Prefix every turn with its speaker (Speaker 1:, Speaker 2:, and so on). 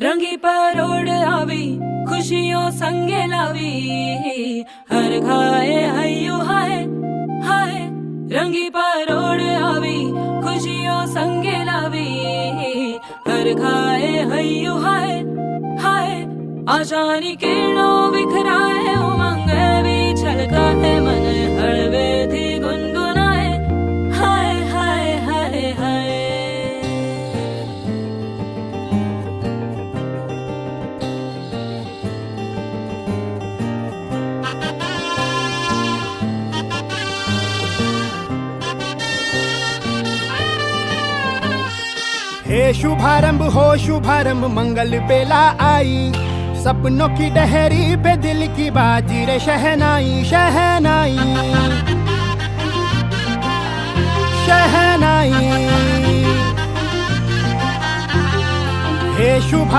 Speaker 1: रंगी परोड़ आवी खुशियों संगे लावी। हर खाए हयो हाय हाय। रंगी परोड़ आवी खुशियों संगे लावी। हर खाए हयो हाय। हाय आशानी किरणों विखरा
Speaker 2: हे शुभारंभ, हो शुभारंभ, मंगल बेला आई। सपनों की डहरी पे दिल की बाजी रे, शहनाई शहनाई। शहनाई। हे शुभ